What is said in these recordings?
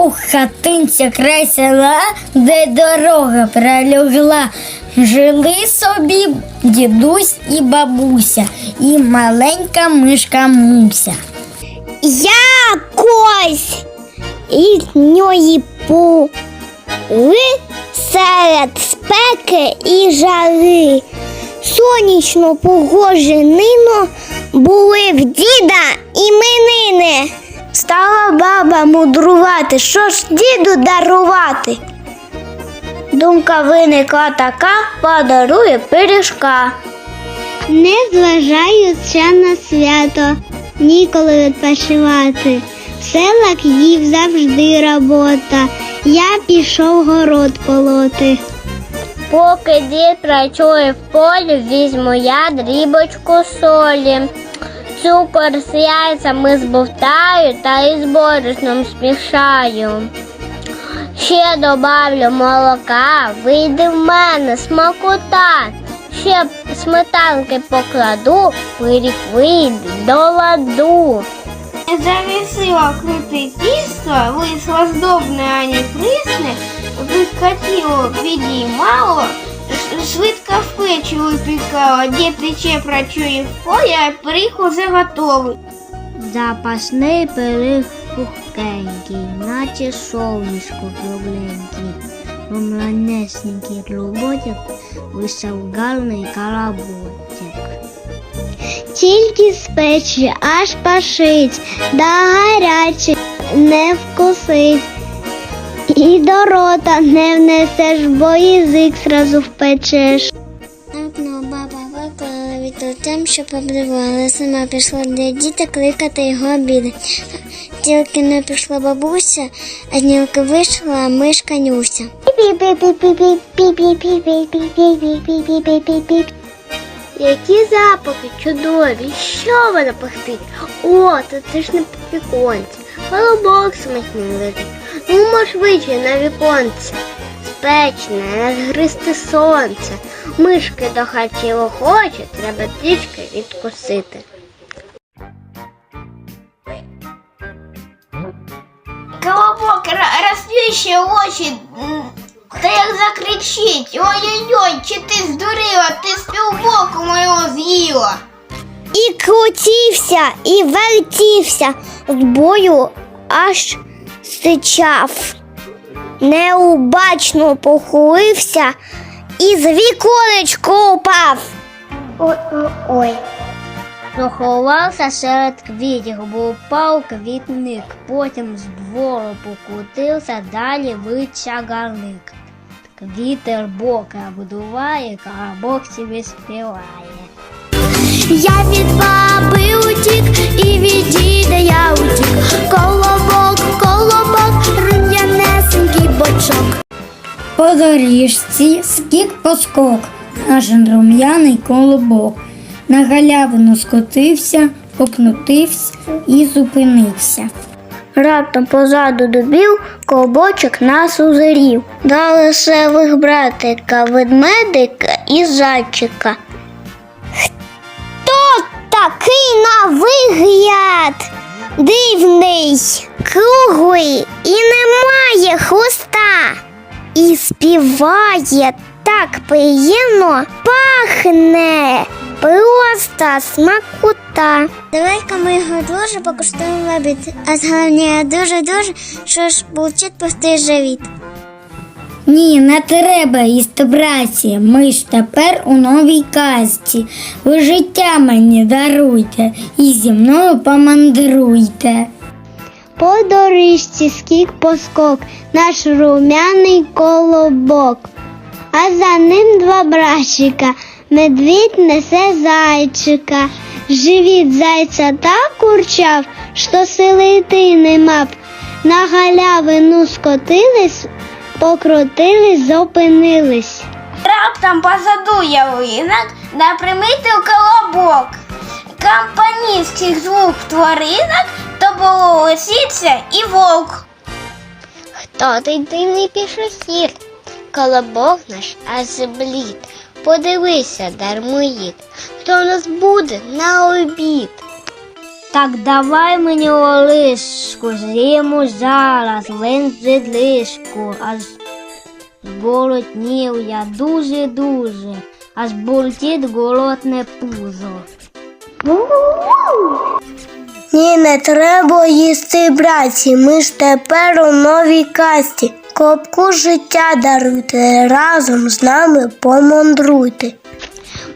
У хатинці край села, де дорога пролягла, жили собі дідусь і бабуся, і маленька мишка Муся. Якось літньої пори серед спеки і жари. Сонячно погоженино були в діда іменини. Стала баба мудрувати, що ж діду дарувати. Думка виникла така, подарує пиріжка. Не зважаючи на свято, ніколи відпочивати. В селах їв завжди робота. Я пішов город полоти. Поки дід працює в полі, візьму я дрібочку солі. Цукор з яйцями збовтаю та із борошном смішаю. Ще добавлю молока, вийде в мене смакота. Ще сметанки покладу, пиріг вийде до ладу. Завісила крути тісто, вийшло здобне, а не присне, викатіло, підіймало, ш- швидко в печі випікало, де пече працює в полі, а пиріг уже готовий. Запасний пиріг пухкенький, наче сонечко кругленький. Ромланесенький роботик вийшов гарний каработик. Тільки з печі аж пашить, да гарячий не вкусить. І до рота не внесеш, бо язик зразу впечеш. Ну, баба виклала від тим, що побривала. Сама пішла до діда кликати його обіди. Тільки не пішла бабуся, а днілки вийшла мишка Нюся. Які запахи чудові, що вона пахтить? О, то це ж не віконці. Голубок смачний лежить. Ну, мо швидше на віконце. Спечне, розгристе сонце. Мишки до хаті охоче, треба трішки відкусити. Колобок розплющує очі, та як закричить, ой-ой-ой, чи ти здурила, ти з півбоку мого з'їла. І крутівся, і вертівся, з бою аж сичав. Неубачно похилився і з віконечко упав. Ой-ой-ой. Заховався серед квітів, бо упав квітник, потім з двору покотився, далі виця гарник. Вітер бока будуває, карабок собі співає. Я від По доріжці скік поскок, наш рум'яний колобок. На галявину скотився, покнутився і зупинився. Раптом позаду дубів колобочок нас узирів. Два лисевих братика, ведмедика і зайчика. Хто такий на вигляд? Дивний, круглий і немає хвоста. І співає так приємно, пахне просто смакота. Давай-ка ми його дуже покуштуємо в обід, а зголовніше дуже-дуже, що ж булчить пустий живіт. Ні, не треба їсти браці. Ми ж тепер у новій казці. Ви життя мені даруйте і зі мною помандруйте. По доріжці скік поскок, наш румяний колобок. А за ним два братчика, медвідь несе зайчика. Живіт зайця так курчав, що сили йти не мав. На галявину скотились, покрутились, зупинились. Раптом позаду ялинок, да примітив колобок. Компанійських двох тваринок то було лисиця і вовк. Хто той дивний пішохід? Колобок наш аж зблід. Подивися, дармоїд, хто в нас буде на обід. Так давай мені олишку, з'їмо зараз, лин зидлишку, аж зголоднів я дуже-дуже, аж бултить голодне пузо. Ні, не треба їсти, браті. Ми ж тепер у новій касті. Копку життя даруйте, разом з нами помандруйте.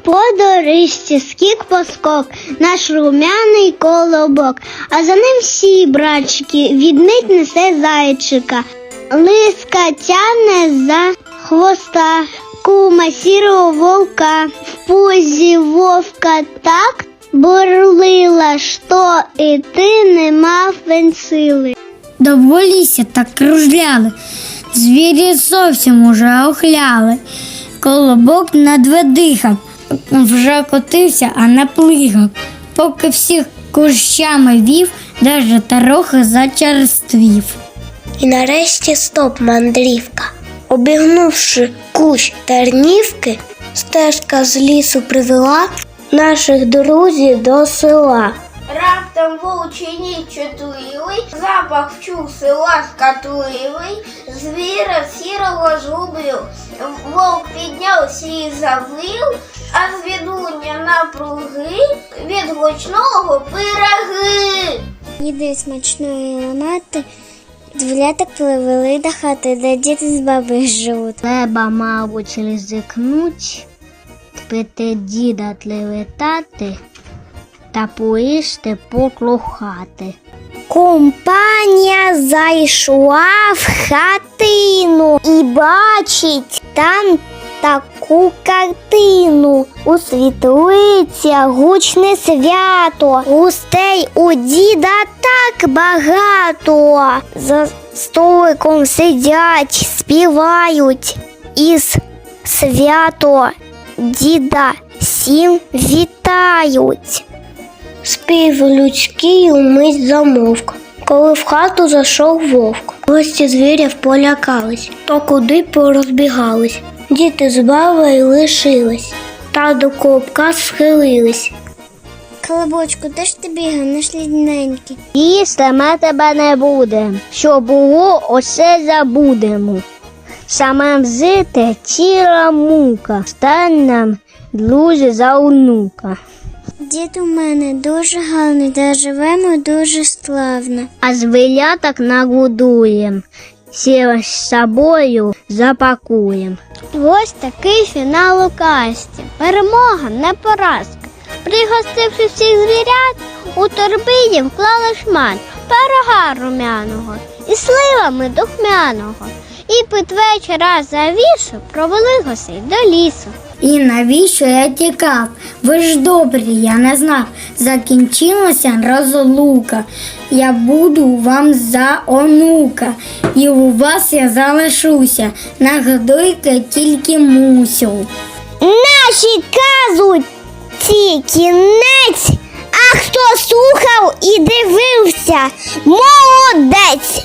По доріжці скік поскок, наш румяний колобок, а за ним всі братчики, відмить несе зайчика. Лиска тяне за хвоста, кума сірого вовка, в позі вовка так бурлила, що і ти не мав він сили. Доволіся так кружляли, звірі зовсім уже охляли. Колобок надведихав, вже котився, а не плигав. Поки всіх кущами вів, даже трохи зачерствів. І нарешті стоп мандрівка. Обігнувши кущ тернівки, стежка з лісу привела наших друзів до села. Раптом вовчині чутливий, запах вчув села скатливий, звіра сірого згубив, вовк піднявся і завив, а з відлуння напруги від гучного пироги. Ніде смачної ламати, дволяток привели до хати, де діти з баби живуть. Треба, мабуть, ризикнуть, пити діда тлевитати та поїсти поклухати. Компанія зайшла в хатину і бачить там таку картину. У світлиця гучне свято, гостей у діда так багато. За столиком сидять, співають із свято діда всім вітають. Спів людський умить замовк, коли в хату зайшов вовк. Гості звірів полякались, то куди порозбігались. Діти з бабою лишились, та до копка схилились. Колобочку, де ж ти бігаєш, лідненький? Їсти ми тебе не будем, що було, усе забудемо. Саме взити ціла мука, стань нам, друзі, за онука. Дід у мене дуже гарний, де живемо дуже славно. А звіляток нагодуєм, сіла з собою запакуєм. Ось такий фінал у касті. Перемога, не поразка. Пригостивши всіх звірят, у торбині вклали шмат пирога румяного і сливами духмяного. І під вечора завішу провели гостей до лісу. І навіщо я тікав? Ви ж добрі, я не знав. Закінчилася розлука. Я буду вам за онука, і у вас я залишуся. Нагодуйте тільки мусю. Наші кажуть, ці кінець, а хто слухав і дивився, молодець.